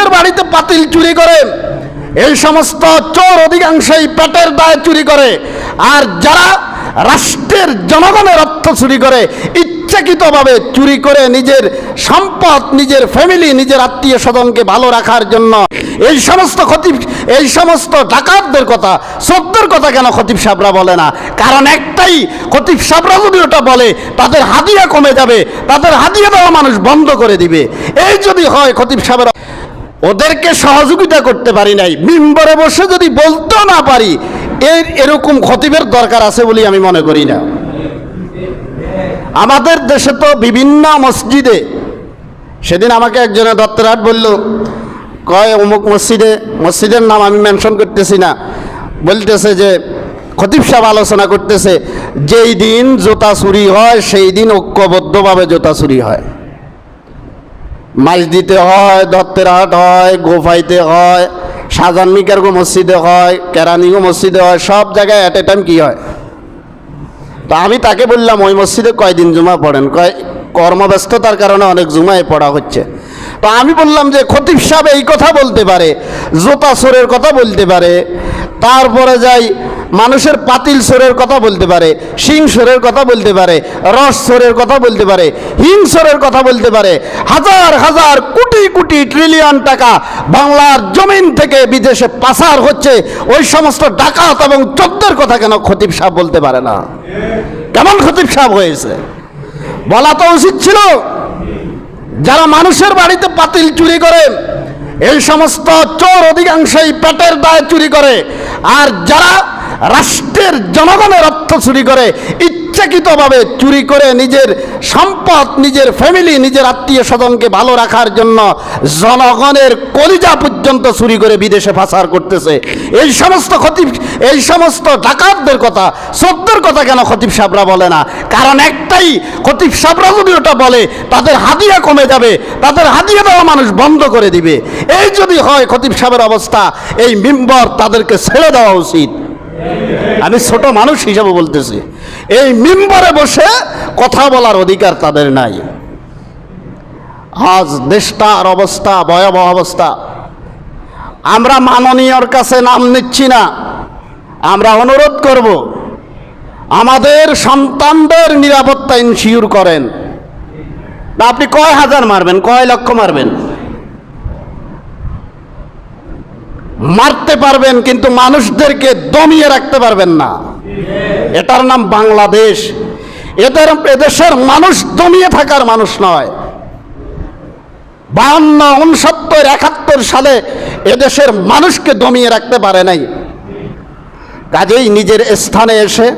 মানুষের বাড়িতে পাতিল চুরি করে, এই সমস্ত চোর অধিকাংশই পেটের দায়ে চুরি করে। আর যারা রাষ্ট্রের জনগণের অর্থ চুরি করে, ইচ্ছাকৃতভাবে চুরি করে নিজের সম্পদ, নিজের ফ্যামিলি নিজের আত্মীয় স্বজনকে ভালো রাখার জন্য। এই সমস্ত খতিব, এই সমস্ত ডাকাতদের কথা সত্যের কথা কেন খতিব সাবরা বলে না? কারণ একটাই, খতিব সাবরা যদি ওটা বলে, তাদের হাদিয়া কমে যাবে, তাদের হাদিয়া দেওয়া মানুষ বন্ধ করে দিবে। এই যদি হয় খতিব সাবরা ওদেরকে সহযোগিতা করতে পারি নাই। মিম্বরে বসে যদি বলতেও না পারি, এর এরকম খতিবের দরকার আছে বলে আমি মনে করি না। আমাদের দেশে তো বিভিন্ন মসজিদে, সেদিন আমাকে একজনে দত্তরাট বলল, কয় অমুক মসজিদে, মসজিদের নাম আমি মেনশন করতেছি না। বলতেছে যে, খতিব সাহেব আলোচনা করতেছে, যেই দিন জোতা চুরি হয়, সেই দিন ঐক্যবদ্ধভাবে জোতা চুরি হয়। মাছ দিতে হয় দত্তের হাট হয়, গোফাইতে হয়, সাজান মিকারগো মসজিদে হয় কেরানিগো মসজিদে হয়, সব জায়গায় অ্যাট এ টাইম কী হয়? তো আমি তাকে বললাম, ওই মসজিদে কয়দিন জুমা পড়েন? কয়, কর্মব্যস্ততার কারণে অনেক জুমায় পড়া হচ্ছে। তো আমি বললাম যে, খতিব সাহেব এই কথা বলতে পারে, জোতা সোরের কথা বলতে পারে। তারপরে যাই মানুষের পাতিল সোরের কথা বলতে পারে, শিং সোরের কথা বলতে পারে, রস সোরের কথা বলতে পারে, হিং সোরের কথা বলতে পারে, হাজার হাজার কোটি কোটি ট্রিলিয়ন টাকা বাংলার জমিন থেকে বিদেশে পাচার হচ্ছে, ওই সমস্ত ডাকাত এবং চোদ্দের কথা কেন খতিব সাহেব বলতে পারে না? কেমন খতিব সাহেব হয়েছে? বলা তো উচিত ছিল, যারা মানুষের বাড়িতে পাতিল চুরি করে, এই সমস্ত চোর অধিকাংশই পেটের দায় চুরি করে, আর যারা রাষ্ট্রের জনগণের অর্থ চুরি করে, ইচ্ছাকৃতভাবে চুরি করে নিজের সম্পদ, নিজের ফ্যামিলি নিজের আত্মীয় স্বজনকে ভালো রাখার জন্য জনগণের কলিজা পর্যন্ত চুরি করে বিদেশে পাচার করতেছে। এই সমস্ত খতিব এই সমস্ত ডাকাতদের কথা, সত্যের কথা কেন খতিব সাবরা বলে না? কারণ একটাই, খতিব সাবরা যদি ওটা বলে, তাদের হাদিয়া কমে যাবে, তাদের হাদিয়া দেওয়া মানুষ বন্ধ করে দিবে। এই যদি হয় খতিব সাহেবের অবস্থা, এই মিম্বর তাদেরকে ছেড়ে দেওয়া উচিত। আমি ছোট মানুষ হিসাবে বলতেছি। এই মিম্বরে বসে কথা বলার অধিকার তাদের নাই। আজ দেশটার অবস্থা, ভয়াবহ অবস্থা। আমরা মাননীয়র কাছে নাম নিচ্ছি না। আমরা অনুরোধ করব, আমাদের সন্তানদের নিরাপত্তা ইনশিওর করেন। আপনি কয় হাজার মারবেন, কয় লক্ষ মারবেন? মারতে পারবেন, কিন্তু মানুষদেরকে দমিয়ে রাখতে পারবেন না। এটার নাম বাংলাদেশ। এদের, এদেশের মানুষ দমিয়ে থাকার মানুষ নয়। বাহান্ন উনসত্তর একাত্তর সালে এদেশের মানুষকে দমিয়ে রাখতে পারে নাই। কাজেই নিজের স্থানে এসে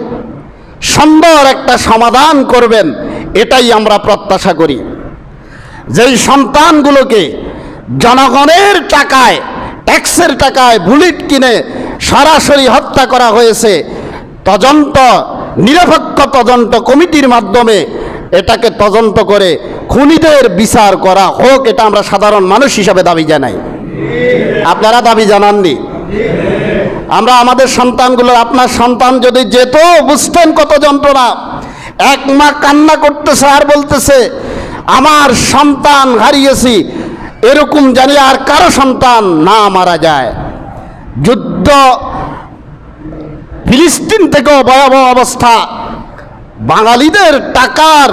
সুন্দর একটা সমাধান করবেন, এটাই আমরা প্রত্যাশা করি। যেই সন্তানগুলোকে জনগণের টাকায় ট্যাক্সের টাকায় বুলেট কিনে সরাসরি হত্যা করা হয়েছে। তদন্ত, নিরপেক্ষ তদন্ত কমিটির মাধ্যমে এটাকে তদন্ত করে খুনিদের বিচার করা হোক, এটা আমরা সাধারণ মানুষ হিসাবে দাবি জানাই। আপনারা দাবি জানাননি? আমরা আমাদের সন্তানগুলো, আপনার সন্তান যদি যেত, বুঝতেন কত যন্ত্রণা। এক মা কান্না করতেছে আর বলতেছে, আমার সন্তান হারিয়েছি এরকম জানি আর কারও সন্তান না মারা যায়। যুদ্ধ ফিলিস্তিন থেকেও ভয়াবহ অবস্থা। বাঙালিদের টাকার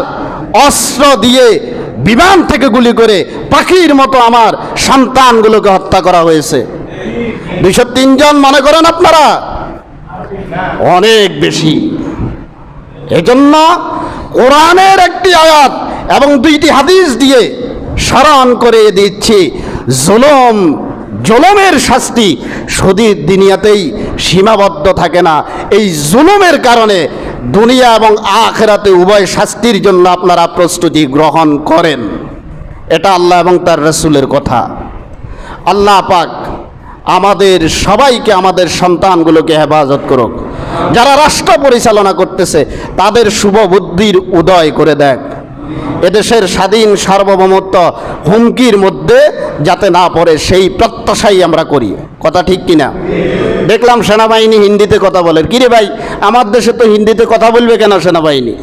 অস্ত্র দিয়ে বিমান থেকে গুলি করে পাখির মতো আমার সন্তানগুলোকে হত্যা করা হয়েছে। দুইশো তিনজন মনে করেন আপনারা? অনেক বেশি। এজন্য কোরআনের একটি আয়াত এবং দুইটি হাদিস দিয়ে স্মরণ করে দিচ্ছি। জুলুম, জুলুমের শাস্তি সদির দুনিয়াতেই সীমাবদ্ধ থাকে না। এই জুলুমের কারণে দুনিয়া এবং আখেরাতে উভয় শাস্তির জন্য আপনারা প্রস্তুতি গ্রহণ করেন। এটা আল্লাহ এবং তার রসুলের কথা। আল্লাহ পাক আমাদের সবাইকে, আমাদের সন্তানগুলোকে হেফাজত করুক। যারা রাষ্ট্র পরিচালনা করতেছে, তাদের শুভ বুদ্ধির উদয় করে দেখ। এদেশের স্বাধীন সার্বভৌমত্ব হুমকির মধ্যে যাতে না পড়ে, সেই প্রত্যাশাই আমরা করি। কথা ঠিক কিনা? দেখলাম সেনাবাহিনী হিন্দিতে কথা বলে। কিরে ভাই, আমার দেশে তো হিন্দিতে কথা বলবে কেন সেনাবাহিনী?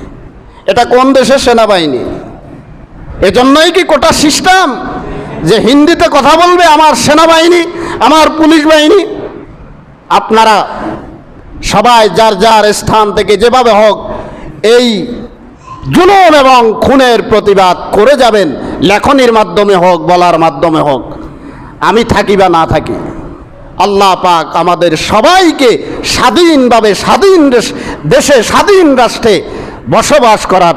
এটা কোন দেশের সেনাবাহিনী? এজন্যই কি কোটা সিস্টেম যে হিন্দিতে কথা বলবে আমার সেনাবাহিনী, আমার পুলিশ বাহিনী? আপনারা সবাই যার যার স্থান থেকে যেভাবে হোক, এই জুলুম এবং খুনের প্রতিবাদ করে যাবেন, লেখনের মাধ্যমে হোক, বলার মাধ্যমে হোক। আমি থাকি বা না থাকি, আল্লাহ পাক আমাদের সবাইকে স্বাধীনভাবে স্বাধীন দেশ- স্বাধীন রাষ্ট্রে বসবাস করার